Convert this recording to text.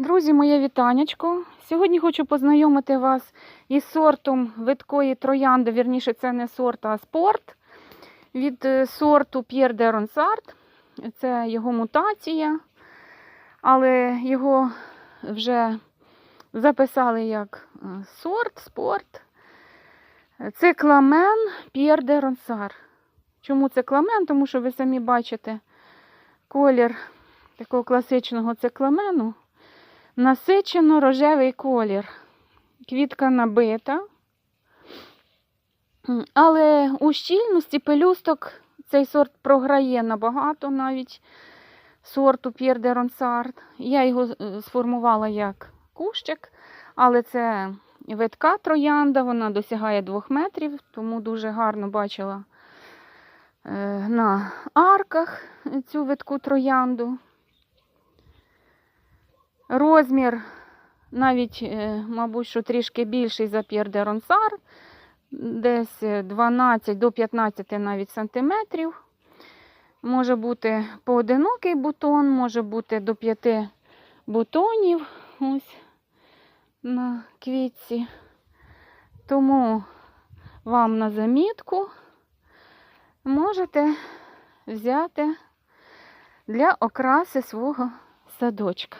Друзі, моє вітанечко. Сьогодні хочу познайомити вас із сортом видкої троянди. Вірніше, це не сорт, а спорт від е, сорту П'єр де Ронсарт. Це його мутація, але його вже записали як е, сорт, спорт. Це кламен П'єр де Ронсар. Чому це кламен? Тому що ви самі бачите колір такого класичного цикламену. Насичено рожевий колір. Квітка набита. Але у щільності пелюсток цей сорт програє набагато навіть сорту П'єр де Ронсард. Я його е, сформувала як кущик, але це видка троянда, вона досягає 2 метрів, тому дуже гарно бачила е, на арках цю видку троянду. Розмір навіть, е, мабуть, що трішки більший за П'єр Ронсар, десь е, 12 до 15 навіть сантиметрів. Може бути поодинокий бутон, може бути до 5 бутонів ось на квітці. Тому вам на замітку можете взяти для окраси свого садочка.